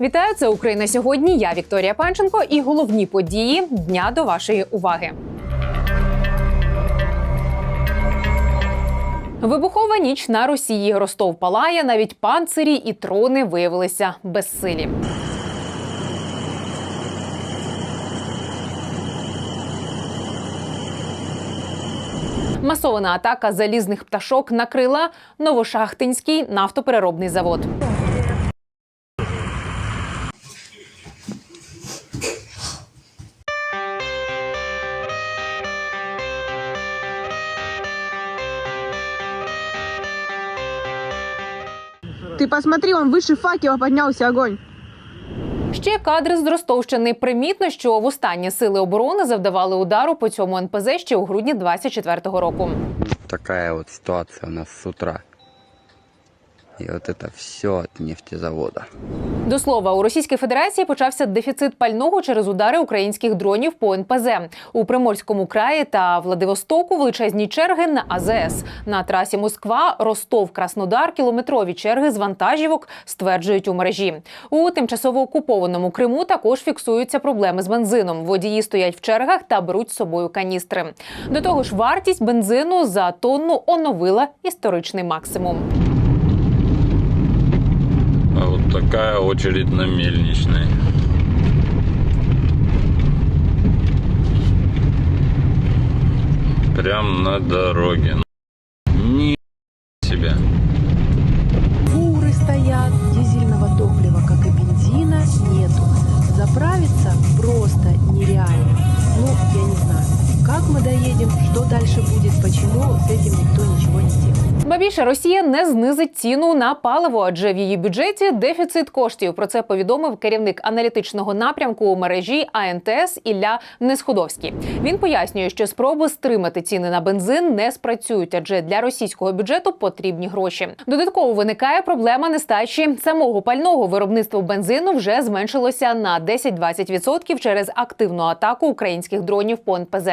Вітаю, це Україна сьогодні. Я Вікторія Панченко і головні події дня до вашої уваги. Вибухова ніч на Росії. Ростов палає. Навіть панцирі і трони виявилися безсилі. Масована атака залізних пташок накрила Новошахтинський нафтопереробний завод. Ты посмотри, он выше факела поднялся огонь. Ще кадри з Ростовщини. Примітно, що в останні сили оборони завдавали удару по цьому НПЗ ще у грудні 24-го року. Така от ситуація у нас з утра. И вот это все от нефтезавода. До слова, у Російській Федерації почався дефіцит пального через удари українських дронів по НПЗ. У Приморському краї та Владивостоку величезні черги на АЗС. На трасі Москва, Ростов, Краснодар, кілометрові черги з вантажівок стверджують у мережі. У тимчасово окупованому Криму також фіксуються проблеми з бензином. Водії стоять в чергах та беруть з собою каністри. До того ж, вартість бензину за тонну оновила історичний максимум. Такая очередь на мельничной. Прям на дороге. Ни себе. Фуры стоят, дизельного топлива, как и бензина, нету. Заправиться просто нереально. Ну, я не знаю, как мы доедем, что дальше будет, почему с этим никто ничего не делает. Ба більше Росія не знизить ціну на паливо, адже в її бюджеті дефіцит коштів. Про це повідомив керівник аналітичного напрямку у мережі АНТС Ілля Несходовський. Він пояснює, що спроби стримати ціни на бензин не спрацюють, адже для російського бюджету потрібні гроші. Додатково виникає проблема нестачі самого пального. Виробництво бензину вже зменшилося на 10-20% через активну атаку українських дронів по НПЗ.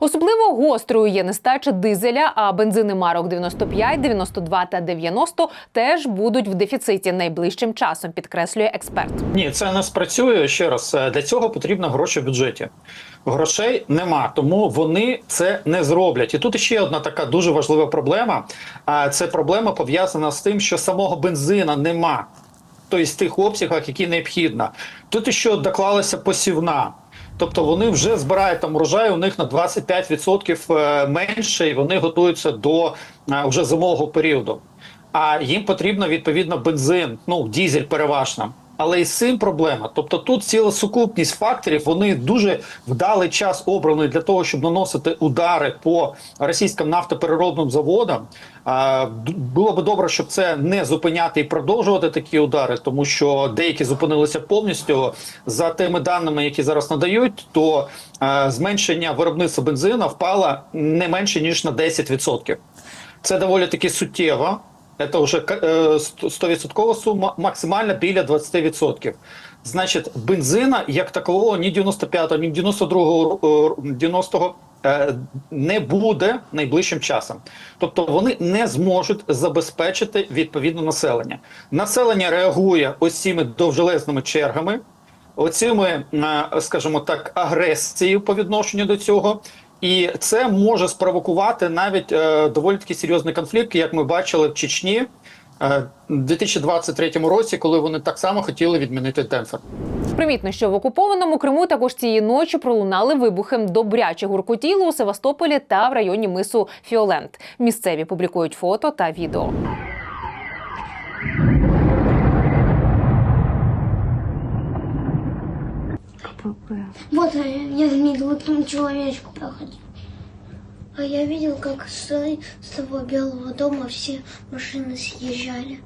Особливо гострою є нестача дизеля, а бензини марок 95, 92 та 90 теж будуть в дефіциті найближчим часом, підкреслює експерт. Ні, це не спрацює ще раз. е, Для цього потрібно гроші в бюджеті. Грошей нема, тому вони це не зроблять. І тут ще одна така дуже важлива проблема. А це проблема пов'язана з тим, що самого бензина нема. Тобто в тих обсягах, які необхідно. Тут ще доклалася посівна. Тобто вони вже збирають там урожай, у них на 25% е, менше, і вони готуються до е, вже зимового періоду. А їм потрібно відповідно бензин, ну дізель переважно. Але і з цим проблема. Тобто тут ціла сукупність факторів, вони дуже вдалий час обраний для того, щоб наносити удари по російським нафтопереробним заводам. Було би добре, щоб це не зупиняти і продовжувати такі удари, тому що деякі зупинилися повністю. За тими даними, які зараз надають, то зменшення виробництва бензина впало не менше ніж на 10%. Це доволі таки суттєво. Це вже е, 100% сума, максимально біля 20%. Значить, бензина як такового ні 95-го, ні 92-го, е, 90-го е, не буде найближчим часом. Тобто вони не зможуть забезпечити відповідно населення. Населення реагує ось цими довжелезними чергами, оцими, е, скажімо так, агресією по відношенню до цього. І це може спровокувати навіть е, доволі таки серйозний конфлікт, як ми бачили в Чечні е, у 2023 році, коли вони так само хотіли відмінити Денфер. Примітно, що в окупованому Криму також цієї ночі пролунали вибухи. Добряче гуркотіло у Севастополі та в районі мису Фіолент. Місцеві публікують фото та відео. Вот э, я заметил, вот там человечку проходил. А я видел, как с, с того белого дома все машины съезжали.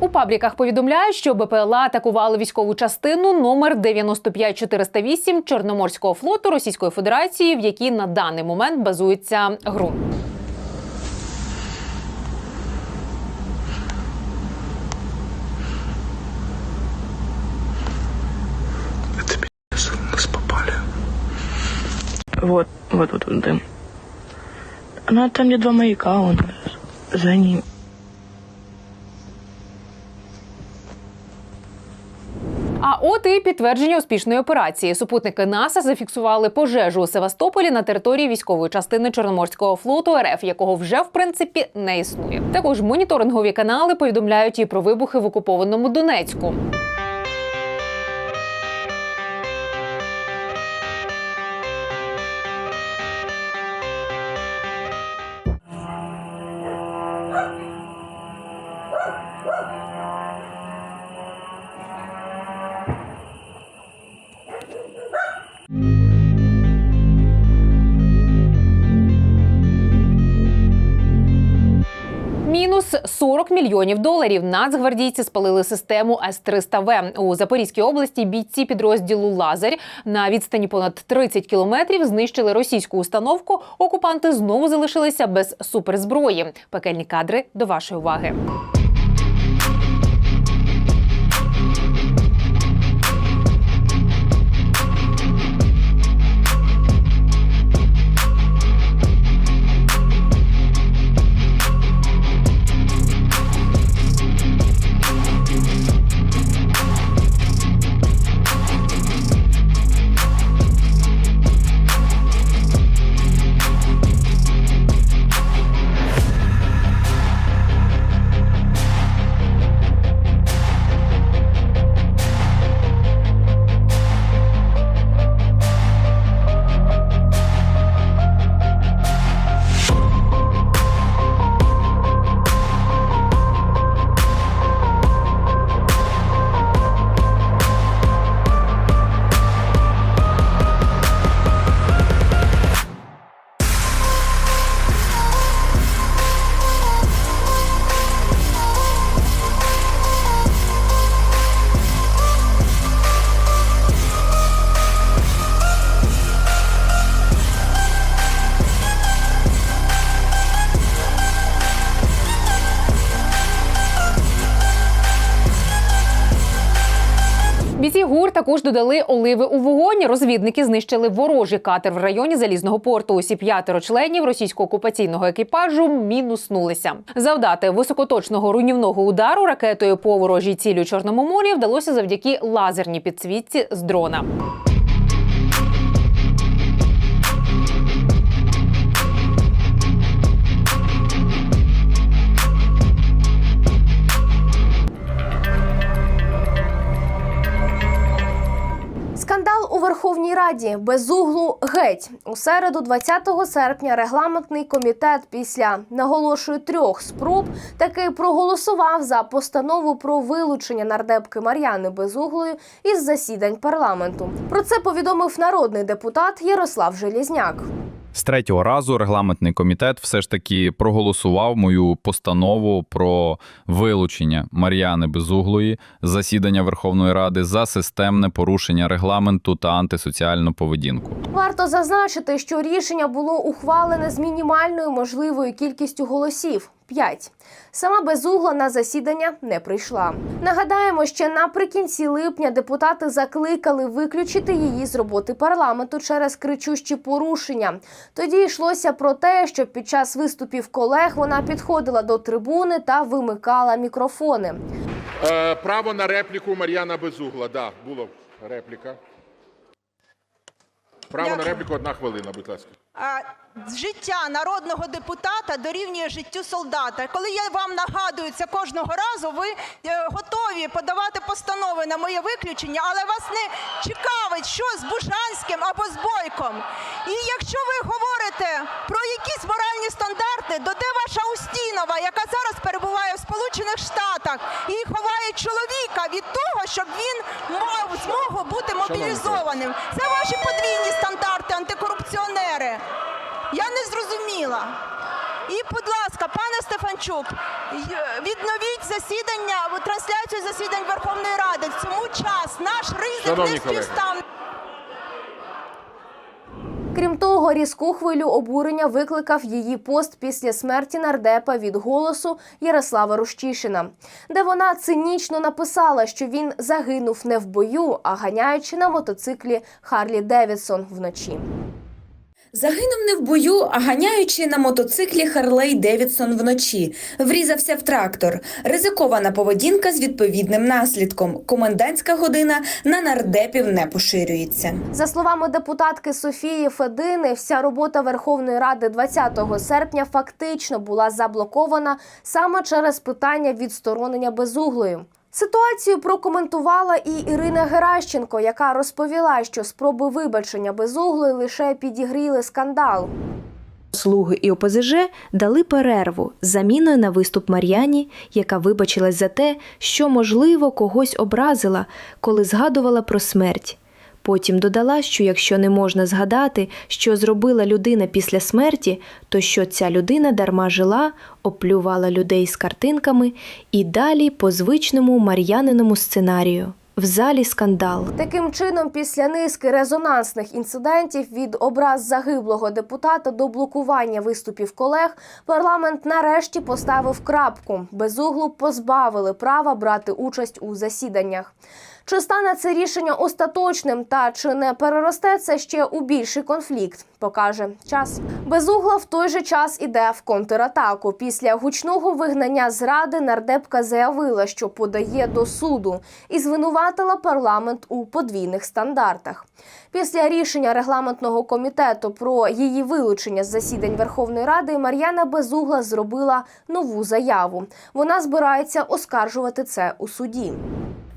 У пабліках повідомляють, що БПЛА атакували військову частину номер 95408 Чорноморського флоту Російської Федерації, в якій на даний момент базується ГРУ. Вот, вот он дым. Ну, Она там, где два маяка, он за ним. А от і підтвердження успішної операції. Супутники НАСА зафіксували пожежу у Севастополі на території військової частини Чорноморського флоту РФ, якого вже в принципі не існує. Також моніторингові канали повідомляють і про вибухи в окупованому Донецьку. Мінус 40 мільйонів доларів. Нацгвардійці спалили систему С-300В. У Запорізькій області бійці підрозділу Лазарь на відстані понад 30 кілометрів знищили російську установку. Окупанти знову залишилися без суперзброї. Пекельні кадри до вашої уваги. Також додали оливи у вогонь. Розвідники знищили ворожий катер в районі залізного порту. Усі п'ятеро членів російсько-окупаційного екіпажу мінуснулися. Завдати високоточного руйнівного удару ракетою по ворожій цілі у Чорному морі вдалося завдяки лазерній підсвітці з дрона. Верховній Раді без углу геть у середу, 20 серпня, регламентний комітет після наголошую трьох спроб таки проголосував за постанову про вилучення нардепки Мар'яни Безуглою із засідань парламенту. Про це повідомив народний депутат Ярослав Желізняк. З третього разу регламентний комітет все ж таки проголосував мою постанову про вилучення Мар'яни Безуглої засідання Верховної Ради за системне порушення регламенту та антисоціальну поведінку. Варто зазначити, що рішення було ухвалене з мінімальною можливою кількістю голосів 5. Сама безугла на засідання не прийшла. Нагадаємо, ще наприкінці липня депутати закликали виключити її з роботи парламенту через кричущі порушення. Тоді йшлося про те, що під час виступів колег вона підходила до трибуни та вимикала мікрофони. Е, право на репліку Мар'яна Безугла. Да, було репліка. Право на репліку одна хвилина, будь ласка. Життя народного депутата дорівнює життю солдата. Коли я вам нагадую це кожного разу, ви е, готові подавати постанови на моє виключення, але вас не цікавить, що з Бужанським або з Бойком. І якщо ви говорите про якісь моральні стандарти, то де ваша Устінова, яка зараз перебуває в Сполучених Штатах і ховає чоловіка від того, щоб він мав змогу бути мобілізованим? Це ваші подвійні стандарти, антикорупціонери. Я не зрозуміла. І, будь ласка, пане Стефанчук, відновіть засідання, трансляцію засідань Верховної Ради. В цьому час наш ризик Шановні не співстав. Крім того, різку хвилю обурення викликав її пост після смерті нардепа від голосу Ярослава Рущишина, де вона цинічно написала, що він загинув не в бою, а ганяючи на мотоциклі Харлі Девідсон вночі. Загинув не в бою, а ганяючи на мотоциклі Харлей Девідсон вночі. Врізався в трактор. Ризикована поведінка з відповідним наслідком. Комендантська година на нардепів не поширюється. За словами депутатки Софії Федини, вся робота Верховної Ради 20 серпня фактично була заблокована саме через питання відсторонення безуглою. Ситуацію прокоментувала і Ірина Геращенко, яка розповіла, що спроби вибачення безуглої лише підігріли скандал. Слуги і ОПЗЖ дали перерву заміною на виступ Мар'яні, яка вибачилась за те, що, можливо, когось образила, коли згадувала про смерть. Потім додала, що якщо не можна згадати, що зробила людина після смерті, то що ця людина дарма жила, оплювала людей з картинками і далі по звичному мар'яниному сценарію. В залі скандал. Таким чином, після низки резонансних інцидентів від образ загиблого депутата до блокування виступів колег, парламент нарешті поставив крапку. Безуглу позбавили права брати участь у засіданнях. Чи стане це рішення остаточним та чи не переросте це ще у більший конфлікт, покаже час. Безугла в той же час іде в контратаку. Після гучного вигнання зради нардепка заявила, що подає до суду і звинуватила парламент у подвійних стандартах. Після рішення регламентного комітету про її вилучення з засідань Верховної Ради Мар'яна Безугла зробила нову заяву. Вона збирається оскаржувати це у суді.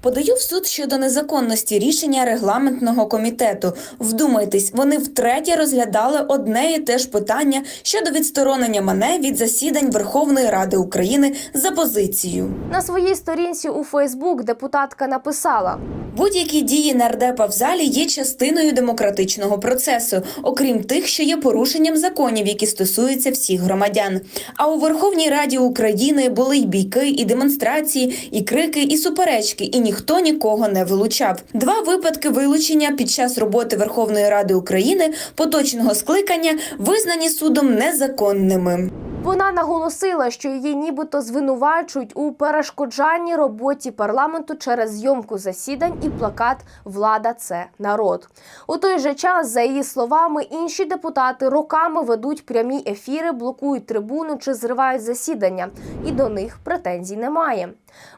Подаю в суд щодо незаконності рішення регламентного комітету. Вдумайтесь, вони втретє розглядали одне і те ж питання щодо відсторонення мене від засідань Верховної Ради України за позицією. На своїй сторінці у Фейсбук депутатка написала: Будь-які дії нардепа в залі є частиною демократичного процесу, окрім тих, що є порушенням законів, які стосуються всіх громадян. А у Верховній Раді України були й бійки, і демонстрації, і крики, і суперечки, і ніхто нікого не вилучав. Два випадки вилучення під час роботи Верховної Ради України поточного скликання визнані судом незаконними. Вона наголосила, що її нібито звинувачують у перешкоджанні роботі парламенту через зйомку засідань і плакат Влада це народ. У той же час, за її словами, інші депутати роками ведуть прямі ефіри, блокують трибуну чи зривають засідання, і до них претензій немає.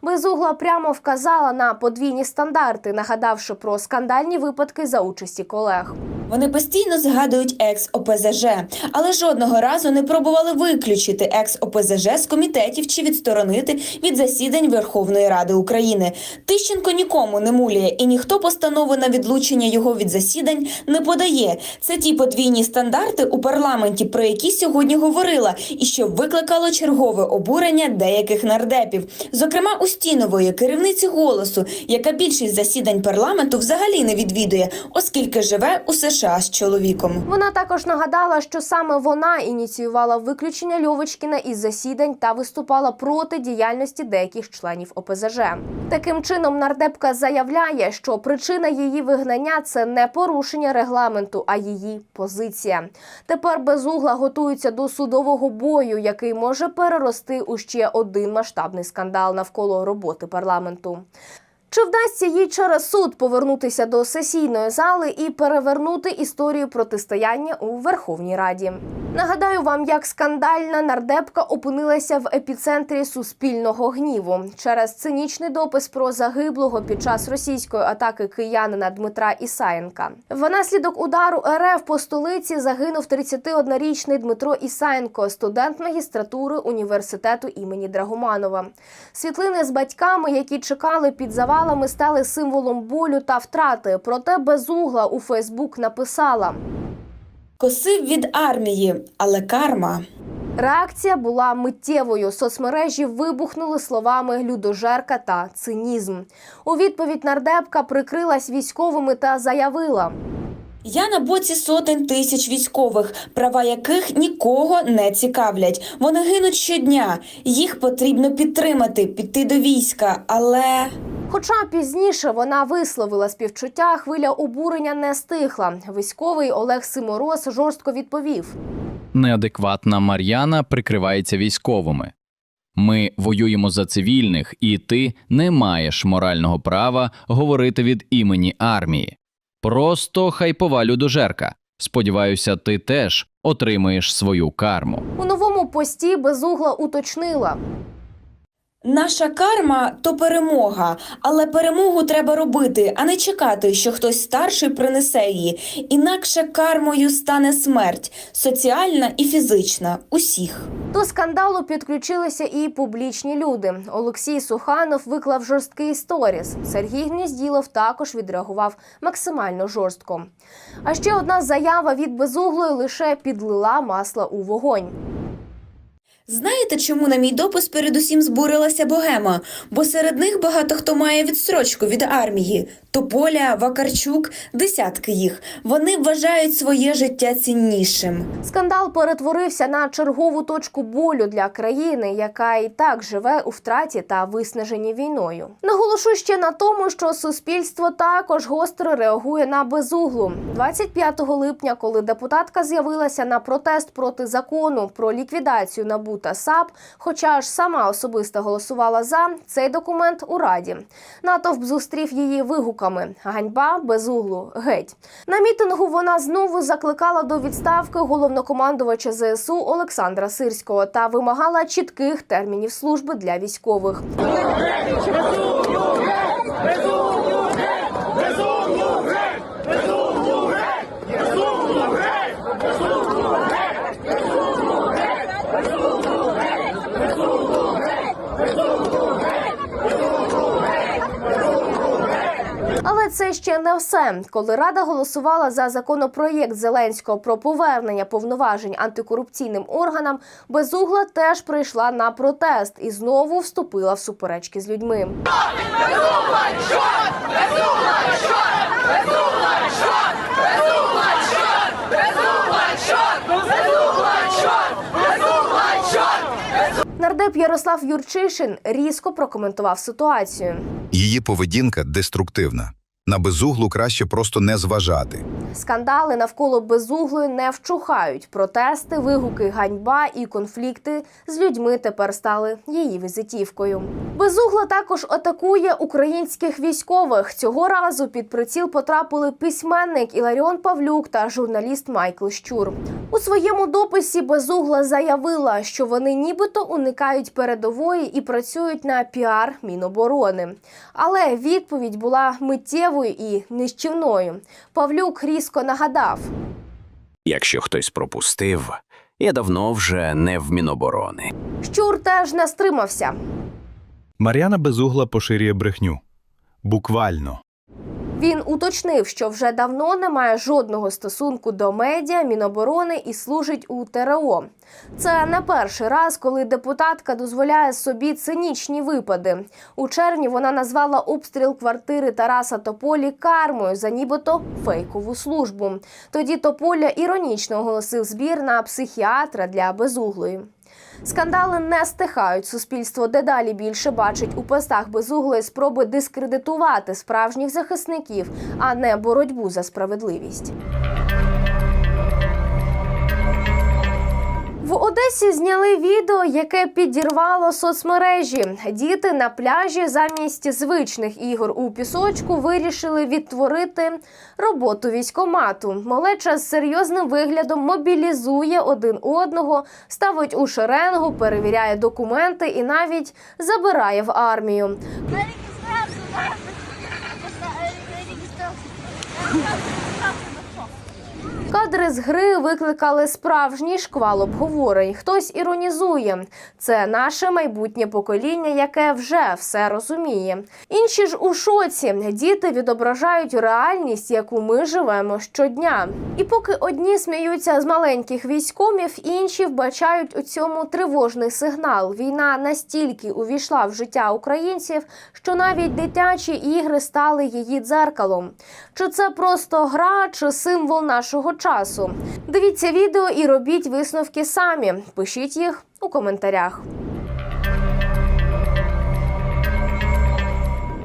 Безугла прямо вказала на подвійні стандарти, нагадавши про скандальні випадки за участі колег. Вони постійно згадують екс ОПЗЖ, але жодного разу не пробували виключити екс ОПЗЖ з комітетів чи відсторонити від засідань Верховної Ради України. Тищенко нікому не муляє, і ніхто постанови на відлучення його від засідань не подає. Це ті подвійні стандарти у парламенті, про які сьогодні говорила, і що викликало чергове обурення деяких нардепів, зокрема Устінової, керівниці голосу, яка більшість засідань парламенту взагалі не відвідує, оскільки живе у США з чоловіком. Вона також нагадала, що саме вона ініціювала виключення Льовочкіна із засідань та виступала проти діяльності деяких членів ОПЗЖ. Таким чином, нардепка заявляє, що причина її вигнання це не порушення регламенту, а її позиція. Тепер безугла готується до судового бою, який може перерости у ще один масштабний скандал навколо роботи парламенту. Чи вдасться їй через суд повернутися до сесійної зали і перевернути історію протистояння у Верховній Раді? Нагадаю вам, як скандальна нардепка опинилася в епіцентрі суспільного гніву через цинічний допис про загиблого під час російської атаки киянина Дмитра Ісаєнка. Внаслідок удару РФ по столиці загинув 31-річний Дмитро Ісаєнко, студент магістратури університету імені Драгоманова. Світлини з батьками, які чекали під завалами, стали символом болю та втрати. Проте безугла у Фейсбук написала. Косив від армії, але карма. Реакція була миттєвою. Соцмережі вибухнули словами людожерка та цинізм. У відповідь нардепка прикрилась військовими та заявила. Я на боці сотень тисяч військових, права яких нікого не цікавлять. Вони гинуть щодня. Їх потрібно підтримати, піти до війська, але. Хоча пізніше вона висловила співчуття, хвиля обурення не стихла. Військовий Олег Симороз жорстко відповів. Неадекватна Мар'яна прикривається військовими. Ми воюємо за цивільних, і ти не маєш морального права говорити від імені армії. Просто хайпова людожерка. Сподіваюся, ти теж отримаєш свою карму. У новому пості безугла уточнила. Наша карма то перемога, але перемогу треба робити, а не чекати, що хтось старший принесе її. Інакше кармою стане смерть соціальна і фізична усіх. До скандалу підключилися і публічні люди. Олексій Суханов виклав жорсткий сторіс. Сергій Гнізділов також відреагував максимально жорстко. А ще одна заява від безуглої лише підлила масла у вогонь. Знаєте, чому на мій допис передусім збурилася богема? Бо серед них багато хто має відстрочку від армії. Тополя, Вакарчук, десятки їх. Вони вважають своє життя ціннішим. Скандал перетворився на чергову точку болю для країни, яка і так живе у втраті та виснаженні війною. Наголошу ще на тому, що суспільство також гостро реагує на безуглу. 25 липня, коли депутатка з'явилася на протест проти закону про ліквідацію НАБУ та САП, хоча ж сама особисто голосувала за цей документ у раді. Натовп зустрів її вигуками Ганьба безуглу геть. На мітингу вона знову закликала до відставки головнокомандувача ЗСУ Олександра Сирського та вимагала чітких термінів служби для військових. Це ще не все. Коли рада голосувала за законопроєкт Зеленського про повернення повноважень антикорупційним органам, безугла теж прийшла на протест і знову вступила в суперечки з людьми. Нардеп Ярослав Юрчишин різко прокоментував ситуацію. Її поведінка деструктивна. На безуглу краще просто не зважати. Скандали навколо безуглої не вчухають. Протести, вигуки, ганьба і конфлікти з людьми тепер стали її візитівкою. Безугла також атакує українських військових. Цього разу під приціл потрапили письменник Іларіон Павлюк та журналіст Майкл Щур. У своєму дописі безугла заявила, що вони нібито уникають передової і працюють на піар Міноборони. Але відповідь була миттєвою і нищівною. Павлюк різко нагадав. Якщо хтось пропустив, я давно вже не в Міноборони. Щур теж не стримався. Мар'яна Безугла поширює брехню. Буквально. Він уточнив, що вже давно не має жодного стосунку до медіа, Міноборони і служить у ТРО. Це не перший раз, коли депутатка дозволяє собі цинічні випади. У червні вона назвала обстріл квартири Тараса Тополі кармою за нібито фейкову службу. Тоді Тополя іронічно оголосив збір на психіатра для безуглої. Скандали не стихають. Суспільство дедалі більше бачить у постах безуглої спроби дискредитувати справжніх захисників, а не боротьбу за справедливість. В Одесі зняли відео, яке підірвало соцмережі. Діти на пляжі замість звичних ігор у пісочку вирішили відтворити роботу військомату. Малеча з серйозним виглядом мобілізує один одного, ставить у шеренгу, перевіряє документи і навіть забирає в армію. Кадри з гри викликали справжній шквал обговорень. Хтось іронізує. Це наше майбутнє покоління, яке вже все розуміє. Інші ж у шоці діти відображають реальність, яку ми живемо щодня. І поки одні сміються з маленьких військомів, інші вбачають у цьому тривожний сигнал. Війна настільки увійшла в життя українців, що навіть дитячі ігри стали її дзеркалом. Чи це просто гра, чи символ нашого часу? Дивіться відео і робіть висновки самі. Пишіть їх у коментарях.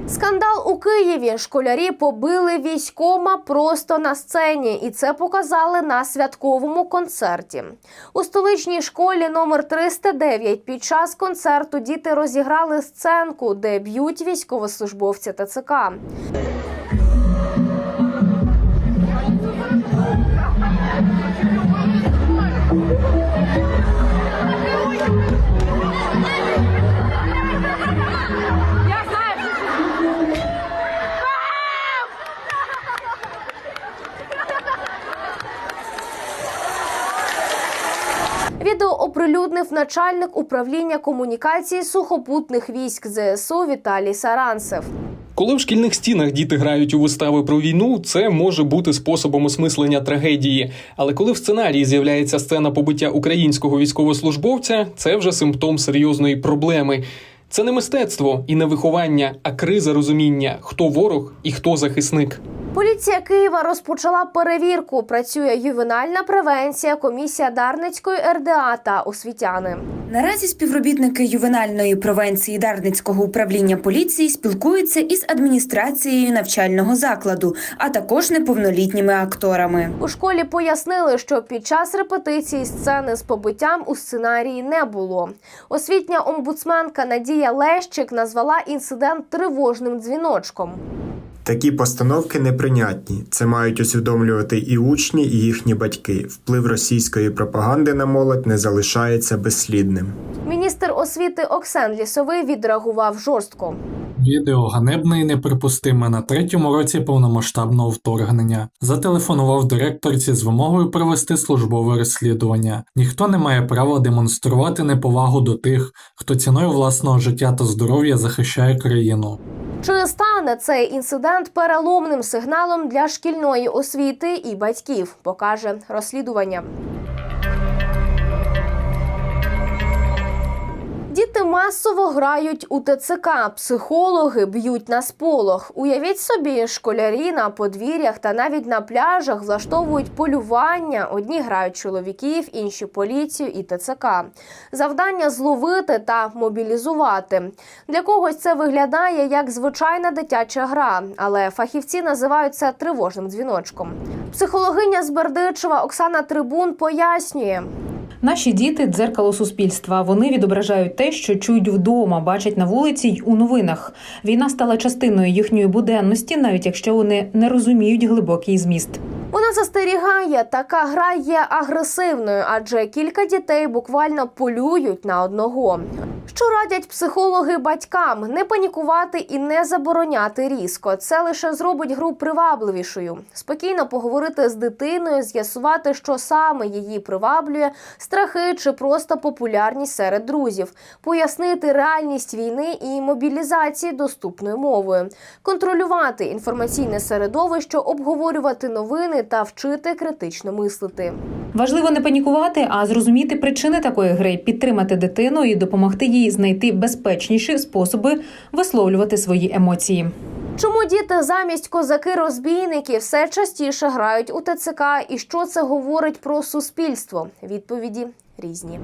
Скандал у Києві. Школярі побили військома просто на сцені, і це показали на святковому концерті. У столичній школі номер 309 під час концерту діти розіграли сценку, де б'ють військовослужбовця ТЦК. Ускладнив начальник управління комунікації сухопутних військ ЗСУ Віталій Саранцев. Коли в шкільних стінах діти грають у вистави про війну, це може бути способом осмислення трагедії. Але коли в сценарії з'являється сцена побиття українського військовослужбовця, це вже симптом серйозної проблеми. Це не мистецтво і не виховання, а криза розуміння, хто ворог і хто захисник. Поліція Києва розпочала перевірку. Працює ювенальна превенція, комісія Дарницької РДА та освітяни. Наразі співробітники ювенальної превенції Дарницького управління поліції спілкуються із адміністрацією навчального закладу, а також неповнолітніми акторами. У школі пояснили, що під час репетиції сцени з побиттям у сценарії не було. Освітня омбудсменка Надія Лещик назвала інцидент тривожним дзвіночком. Такі постановки неприйнятні. Це мають усвідомлювати і учні, і їхні батьки. Вплив російської пропаганди на молодь не залишається безслідним. Міністр освіти Оксен Лісовий відреагував жорстко. Відео ганебне і неприпустиме на третьому році повномасштабного вторгнення. Зателефонував директорці з вимогою провести службове розслідування. Ніхто не має права демонструвати неповагу до тих, хто ціною власного життя та здоров'я захищає країну. Чи стане цей інцидент переломним сигналом для шкільної освіти і батьків? Покаже розслідування. Діти масово грають у ТЦК, психологи б'ють на сполох. Уявіть собі, школярі на подвір'ях та навіть на пляжах влаштовують полювання. Одні грають чоловіків, інші поліцію і ТЦК. Завдання зловити та мобілізувати. Для когось це виглядає як звичайна дитяча гра, але фахівці називають це тривожним дзвіночком. Психологиня з Бердичева Оксана Трибун пояснює. Наші діти дзеркало суспільства. Вони відображають те, що чують вдома, бачать на вулиці й у новинах. Війна стала частиною їхньої буденності, навіть якщо вони не розуміють глибокий зміст. Вона застерігає, така гра є агресивною, адже кілька дітей буквально полюють на одного. Що радять психологи батькам не панікувати і не забороняти різко. Це лише зробить гру привабливішою. Спокійно поговорити з дитиною, з'ясувати, що саме її приваблює, страхи чи просто популярність серед друзів, пояснити реальність війни і мобілізації доступною мовою, контролювати інформаційне середовище, обговорювати новини та вчити критично мислити. Важливо не панікувати, а зрозуміти причини такої гри, підтримати дитину і допомогти їй знайти безпечніші способи висловлювати свої емоції. Чому діти замість козаки-розбійники все частіше грають у ТЦК і що це говорить про суспільство? Відповіді різні.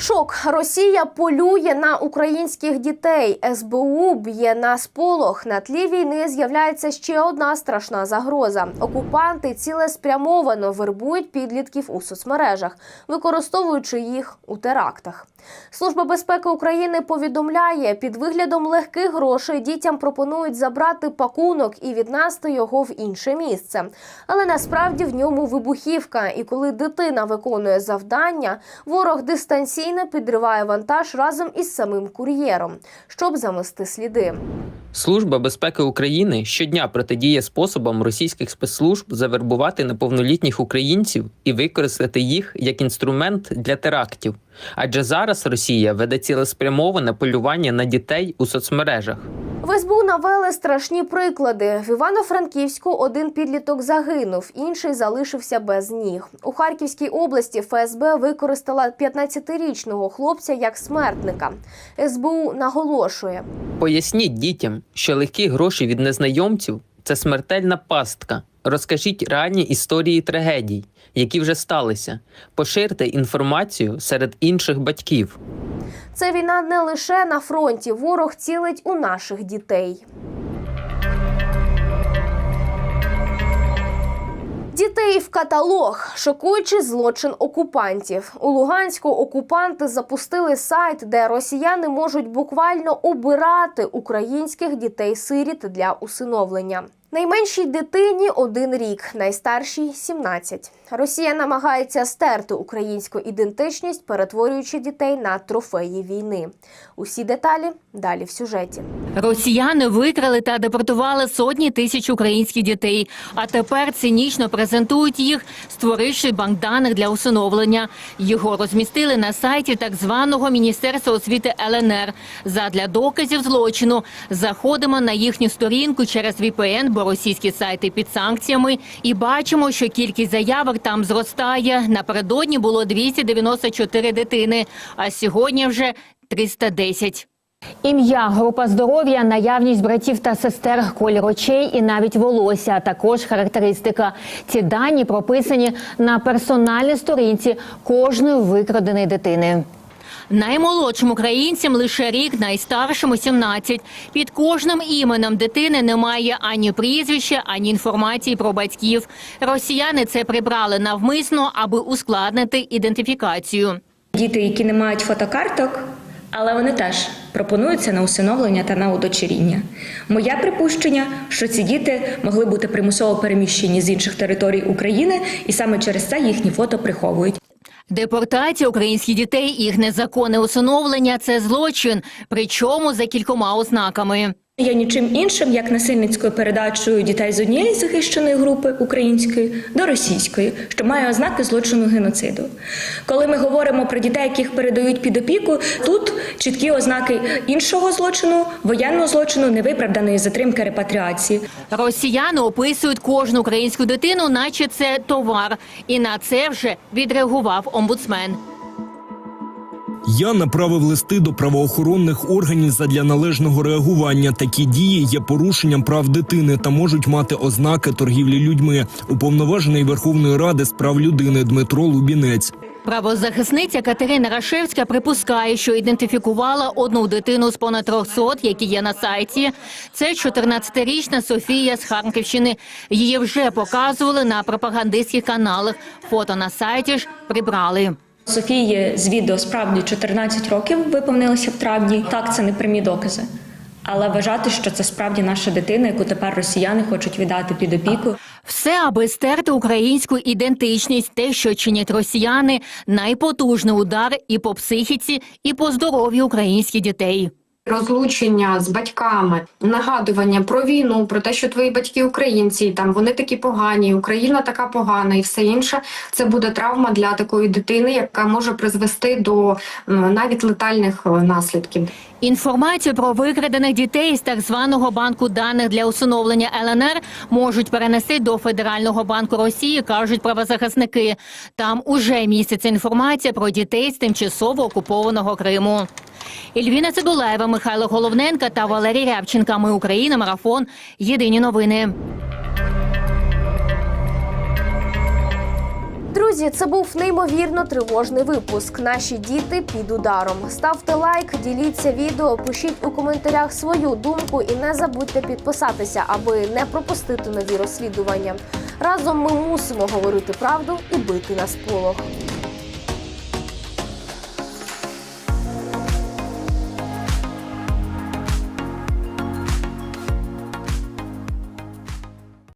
Шок Росія полює на українських дітей. СБУ б'є на сполох. На тлі війни з'являється ще одна страшна загроза. Окупанти цілеспрямовано вербують підлітків у соцмережах, використовуючи їх у терактах. Служба безпеки України повідомляє, під виглядом легких грошей дітям пропонують забрати пакунок і віднести його в інше місце. Але насправді в ньому вибухівка. І коли дитина виконує завдання, ворог дистанційно підриває вантаж разом із самим кур'єром, щоб замести сліди. Служба безпеки України щодня протидіє способам російських спецслужб завербувати неповнолітніх українців і використати їх як інструмент для терактів. Адже зараз Росія веде цілеспрямоване полювання на дітей у соцмережах. В СБУ навели страшні приклади. В Івано-Франківську один підліток загинув, інший залишився без ніг. У Харківській області ФСБ використала 15-річного хлопця як смертника. СБУ наголошує. Поясніть дітям, що легкі гроші від незнайомців це смертельна пастка. Розкажіть реальні історії трагедій, які вже сталися. Поширте інформацію серед інших батьків. Це війна не лише на фронті. Ворог цілить у наших дітей. Дітей в каталог шокуючий злочин окупантів. У Луганську окупанти запустили сайт, де росіяни можуть буквально обирати українських дітей-сиріт для усиновлення. Найменшій дитині один рік, найстаршій 17. Росія намагається стерти українську ідентичність, перетворюючи дітей на трофеї війни. Усі деталі далі в сюжеті. Росіяни викрали та депортували сотні тисяч українських дітей, а тепер цинічно презентують їх, створивши банк даних для усиновлення. Його розмістили на сайті так званого Міністерства освіти ЛНР. Задля доказів злочину заходимо на їхню сторінку через VPN, бо російські сайти під санкціями, і бачимо, що кількість заявок там зростає. Напередодні було 294 дитини, а сьогодні вже 310. Ім'я, група здоров'я, наявність братів та сестер, колір очей і навіть волосся, а також характеристика. Ці дані прописані на персональній сторінці кожної викраденої дитини. Наймолодшим українцям лише рік, найстаршому 17. Під кожним іменем дитини немає ані прізвища, ані інформації про батьків. Росіяни це прибрали навмисно, аби ускладнити ідентифікацію. Діти, які не мають фотокарток, але вони теж пропонуються на усиновлення та на удочеріння. Моє припущення, що ці діти могли бути примусово переміщені з інших територій України, і саме через це їхні фото приховують. Депортація українських дітей їх незаконне усиновлення це злочин, причому за кількома ознаками. Є нічим іншим, як насильницькою передачею дітей з однієї захищеної групи української до російської, що має ознаки злочину геноциду. Коли ми говоримо про дітей, яких передають під опіку, тут чіткі ознаки іншого злочину, воєнного злочину, невиправданої затримки репатріації. Росіяни описують кожну українську дитину, наче це товар, і на це вже відреагував омбудсмен. Я направив листи до правоохоронних органів задля належного реагування. Такі дії є порушенням прав дитини та можуть мати ознаки торгівлі людьми. Уповноважений Верховної Ради з прав людини Дмитро Лубінець. Правозахисниця Катерина Рашевська припускає, що ідентифікувала одну дитину з понад 300, які є на сайті. Це 14-річна Софія з Харківщини. Її вже показували на пропагандистських каналах. Фото на сайті ж прибрали. Софії з відео справді 14 років виповнилося в травні. Так, це не прямі докази. Але вважати, що це справді наша дитина, яку тепер росіяни хочуть віддати під опіку. Все, аби стерти українську ідентичність, те, що чинять росіяни, найпотужний удар і по психіці, і по здоров'ю українських дітей. Розлучення з батьками, нагадування про війну, про те, що твої батьки українці, там вони такі погані, Україна така погана, і все інше. Це буде травма для такої дитини, яка може призвести до навіть летальних е, наслідків. Інформацію про викрадених дітей з так званого банку даних для усиновлення ЛНР можуть перенести до Федерального банку Росії, кажуть правозахисники. Там уже міститься інформація про дітей з тимчасово окупованого Криму. Ільвіна Цидулаєва, Михайло Головненка та Валерій Рябченка. Ми Україна. Марафон. Єдині новини. Друзі, це був неймовірно тривожний випуск. Наші діти під ударом. Ставте лайк, діліться відео, пишіть у коментарях свою думку і не забудьте підписатися, аби не пропустити нові розслідування. Разом ми мусимо говорити правду і бити на сполох.